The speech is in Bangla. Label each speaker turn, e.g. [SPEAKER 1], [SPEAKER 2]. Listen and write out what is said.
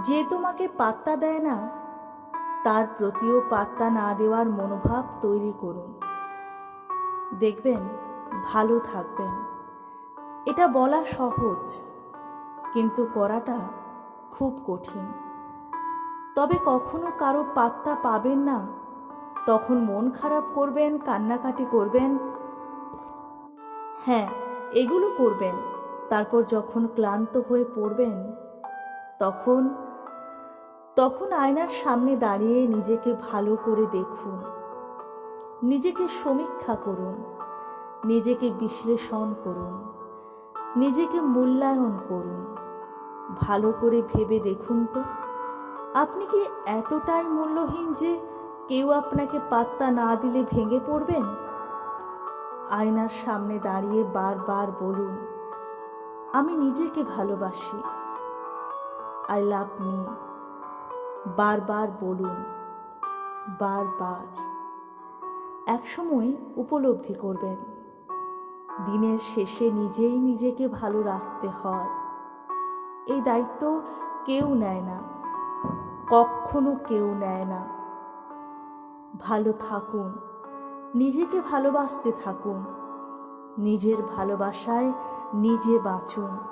[SPEAKER 1] যে তোমাকে পাত্তা দেয় না, তার প্রতিও পাত্তা না দেওয়ার মনোভাব তৈরি করুন। দেখবেন, ভালো থাকবেন। এটা বলা সহজ, কিন্তু করাটা খুব কঠিন। তবে কখনো কারও পাত্তা পাবেন না, তখন মন খারাপ করবেন, কান্নাকাটি করবেন। হ্যাঁ এগুলো করবেন। তারপর যখন ক্লান্ত হয়ে পড়বেন তখন তখন আয়নার সামনে দাঁড়িয়ে নিজেকে ভালো করে দেখুন। নিজেকে সমীক্ষা করুন। নিজেকে বিশ্লেষণ করুন। নিজেকে মূল্যায়ন করুন। ভালো করে ভেবে দেখুন তো, আপনি কি এতটাই মূল্যহীন যে কেউ আপনাকে পাত্তা না দিলে ভেঙে পড়বেন? আয়নার সামনে দাঁড়িয়ে বারবার বলুন, আমি নিজেকে ভালোবাসি। আই লাভ মি বারবার বলুন, বারবার। একসময় উপলব্ধি করবেন। দিনের শেষে নিজেই নিজেকে ভালো রাখতে হয়। এই দায়িত্ব কেউ নেয় না। কখনো কেউ নেয় না। ভালো থাকুন। নিজেকে ভালোবাসতে থাকুন। নিজের ভালোবাসায় নিজে বাঁচুন।